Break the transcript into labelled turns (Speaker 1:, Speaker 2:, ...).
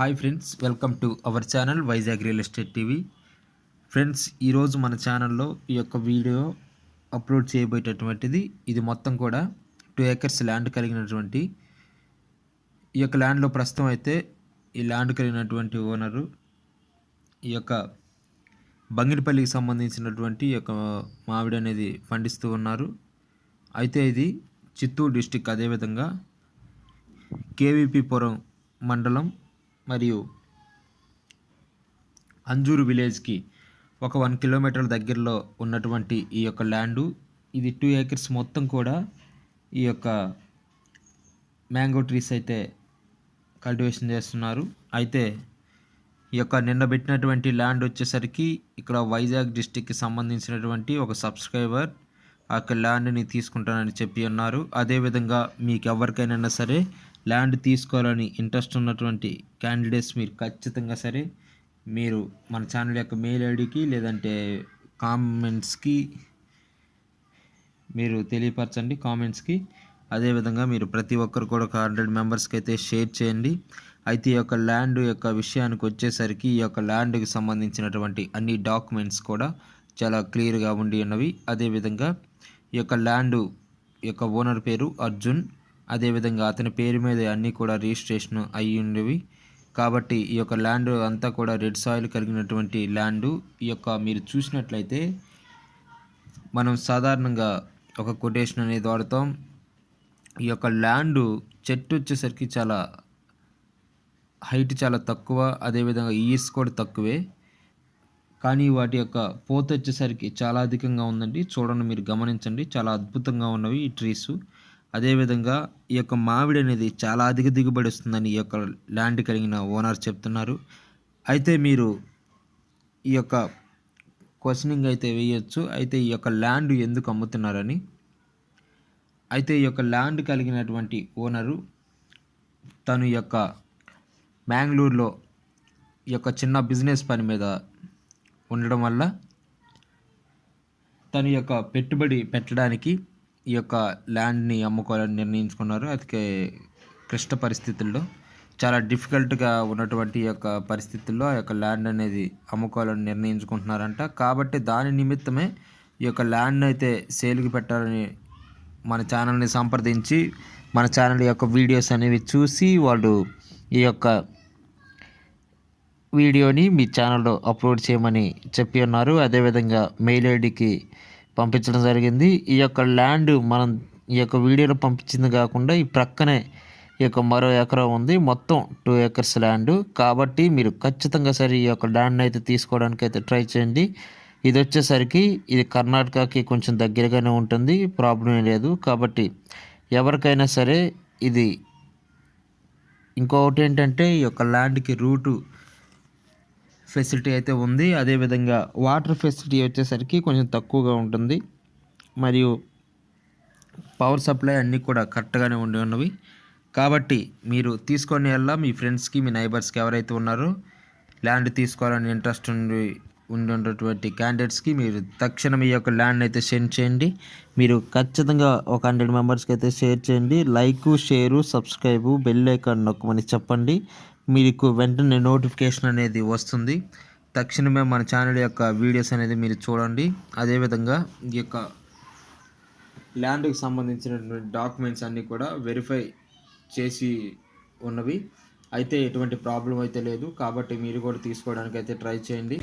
Speaker 1: Hi friends welcome to our channel Vizag real estate TV. Friends ఈరోజు మన ఛానల్లో ఈ యొక్క వీడియో అప్లోడ్ చేయబోయేటటువంటిది. ఇది మొత్తం కూడా టూ ఏకర్స్ ల్యాండ్ కలిగినటువంటి ఈ యొక్క ల్యాండ్లో ప్రస్తుతం అయితే ఈ ల్యాండ్ కలిగినటువంటి ఓనరు ఈ యొక్క బంగిడిపల్లికి సంబంధించినటువంటి ఈ యొక్క మామిడి అనేది పండిస్తూ ఉన్నారు. అయితే ఇది చిత్తూరు డిస్టిక్ అదేవిధంగా కేవీపీ పురం మండలం మరియు అంజూరు విలేజ్కి ఒక వన్ కిలోమీటర్ దగ్గరలో ఉన్నటువంటి ఈ యొక్క ల్యాండు. ఇది టూ ఏకర్స్ మొత్తం కూడా ఈ యొక్క మ్యాంగో ట్రీస్ అయితే కల్టివేషన్ చేస్తున్నారు. అయితే ఈ యొక్క నిన్న పెట్టినటువంటి ల్యాండ్ వచ్చేసరికి ఇక్కడ వైజాగ్ డిస్టిక్కి సంబంధించినటువంటి ఒక సబ్స్క్రైబర్ ఆ యొక్క ల్యాండ్ని తీసుకుంటానని చెప్పి ఉన్నారు అదేవిధంగా మీకు ఎవరికైనా సరే ల్యాండ్ తీసుకోవాలని ఇంట్రెస్ట్ ఉన్నటువంటి క్యాండిడేట్స్ మీరు ఖచ్చితంగా సరే మీరు మన ఛానల్ యొక్క మెయిల్ ఐడికి లేదంటే కామెంట్స్కి మీరు తెలియపరచండి కామెంట్స్కి అదేవిధంగా మీరు ప్రతి ఒక్కరు కూడా ఒక హండ్రెడ్ మెంబర్స్కి అయితే షేర్ చేయండి. అయితే ఈ యొక్క ల్యాండ్ యొక్క విషయానికి వచ్చేసరికి ఈ యొక్క ల్యాండ్కి సంబంధించినటువంటి అన్ని డాక్యుమెంట్స్ కూడా చాలా క్లియర్గా ఉండి ఉన్నవి. అదేవిధంగా ఈ యొక్క ల్యాండ్ యొక్క ఓనర్ పేరు అర్జున్. అదేవిధంగా అతని పేరు మీద అన్నీ కూడా రిజిస్ట్రేషన్ అయ్యి ఉండేవి. కాబట్టి ఈ యొక్క ల్యాండ్ అంతా కూడా రెడ్ సాయిల్ కలిగినటువంటి ల్యాండ్. ఈ యొక్క మీరు చూసినట్లయితే మనం సాధారణంగా ఒక కొటేషన్ అనేది వాడతాం. ఈ యొక్క ల్యాండ్ చెట్టు వచ్చేసరికి చాలా హైట్ చాలా తక్కువ అదేవిధంగా ఇయర్స్ కూడా తక్కువే. కానీ వాటి యొక్క పోత వచ్చేసరికి చాలా అధికంగా ఉందండి. చూడండి మీరు గమనించండి. చాలా అద్భుతంగా ఉన్నవి ఈ ట్రీస్. అదేవిధంగా ఈ యొక్క మామిడి అనేది చాలా అధిక దిగుబడి వస్తుందని ఈ యొక్క ల్యాండ్ కలిగిన ఓనర్ చెప్తున్నారు. అయితే మీరు ఈ యొక్క క్వశ్చనింగ్ అయితే వేయొచ్చు. అయితే ఈ యొక్క ల్యాండ్ ఎందుకు అమ్ముతున్నారని. అయితే ఈ యొక్క ల్యాండ్ కలిగినటువంటి ఓనరు తను యొక్క మ్యాంగ్లూరులో ఈ యొక్క చిన్న బిజినెస్ పని మీద ఉండడం వల్ల తన యొక్క పెట్టుబడి పెట్టడానికి ఈ యొక్క ల్యాండ్ని అమ్ముకోవాలని నిర్ణయించుకున్నారు. అతికే క్లిష్ట పరిస్థితుల్లో చాలా డిఫికల్ట్గా ఉన్నటువంటి యొక్క పరిస్థితుల్లో ఆ యొక్క ల్యాండ్ అనేది అమ్ముకోవాలని నిర్ణయించుకుంటున్నారంట. కాబట్టి దాని నిమిత్తమే ఈ యొక్క ల్యాండ్ అయితే సేల్కి పెట్టాలని మన ఛానల్ని సంప్రదించి మన ఛానల్ యొక్క వీడియోస్ అనేవి చూసి వాళ్ళు ఈ యొక్క వీడియోని మీ ఛానల్లో అప్లోడ్ చేయమని చెప్పి ఉన్నారు. అదేవిధంగా మెయిల్ ఐడికి పంపించడం జరిగింది. ఈ యొక్క ల్యాండ్ మనం ఈ యొక్క వీడియోలో పంపించింది కాకుండా ఈ ప్రక్కనే ఈ యొక్క మరో ఎకరం ఉంది. మొత్తం టూ ఎకర్స్ ల్యాండ్. కాబట్టి మీరు ఖచ్చితంగా సరే ఈ యొక్క ల్యాండ్ అయితే తీసుకోవడానికి అయితే ట్రై చేయండి. ఇది వచ్చేసరికి ఇది కర్ణాటకకి కొంచెం దగ్గరగానే ఉంటుంది. ప్రాబ్లం లేదు. కాబట్టి ఎవరికైనా సరే ఇది ఇంకొకటి ఏంటంటే ఈ యొక్క ల్యాండ్కి రూటు ఫెసిలిటీ అయితే ఉంది. అదేవిధంగా వాటర్ ఫెసిలిటీ వచ్చేసరికి కొంచెం తక్కువగా ఉంటుంది. మరియు పవర్ సప్లై అన్నీ కూడా కరెక్ట్గానే ఉండి ఉన్నవి. కాబట్టి మీరు తీసుకొని వెళ్ళా మీ ఫ్రెండ్స్కి మీ నైబర్స్కి ఎవరైతే ఉన్నారో ల్యాండ్ తీసుకోవాలని ఇంట్రెస్ట్ ఉండి ఉన్నటువంటి క్యాండిడేట్స్కి మీరు తక్షణం ఈ యొక్క ల్యాండ్ అయితే సెండ్ చేయండి. మీరు ఖచ్చితంగా ఒక హండ్రెడ్ మెంబర్స్కి అయితే షేర్ చేయండి. Like share subscribe bell icon నొక్కమని చెప్పండి. మీకు వెంటనే నోటిఫికేషన్ అనేది వస్తుంది. తక్షణమే మన ఛానల్ యొక్క వీడియోస్ అనేది మీరు చూడండి. అదేవిధంగా ఈ యొక్క ల్యాండ్కి సంబంధించినటువంటి డాక్యుమెంట్స్ అన్నీ కూడా వెరిఫై చేసి ఉన్నవి. అయితే ఎటువంటి ప్రాబ్లం అయితే లేదు. కాబట్టి మీరు కూడా తీసుకోవడానికి అయితే ట్రై చేయండి.